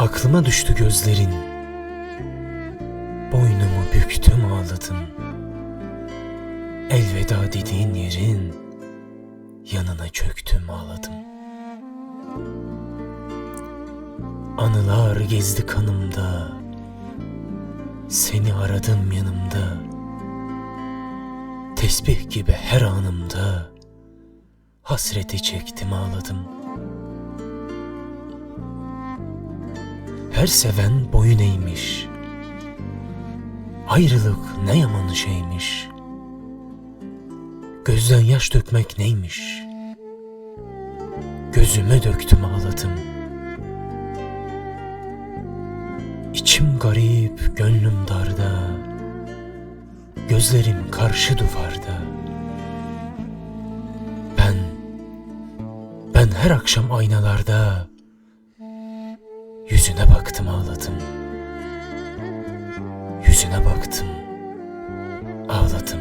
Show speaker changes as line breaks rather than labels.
Altıma düştü gözlerin. Boynumu büktüm ağladım. Elveda dediğin yerin yanına çöktüm ağladım. Anılar gezdi kanımda. Seni aradım yanımda. Tesbih gibi her anımda hasreti çektim ağladım. Her seven boyun eğmiş. Ayrılık ne yaman şeymiş. Gözden yaş dökmek neymiş? Gözüme döktüm ağladım. İçim garip, gönlüm darda. Gözlerim karşı duvarda. Ben, ben her akşam aynalarda yüzüne baktım ağladım. Yüzüne baktım, ağladım.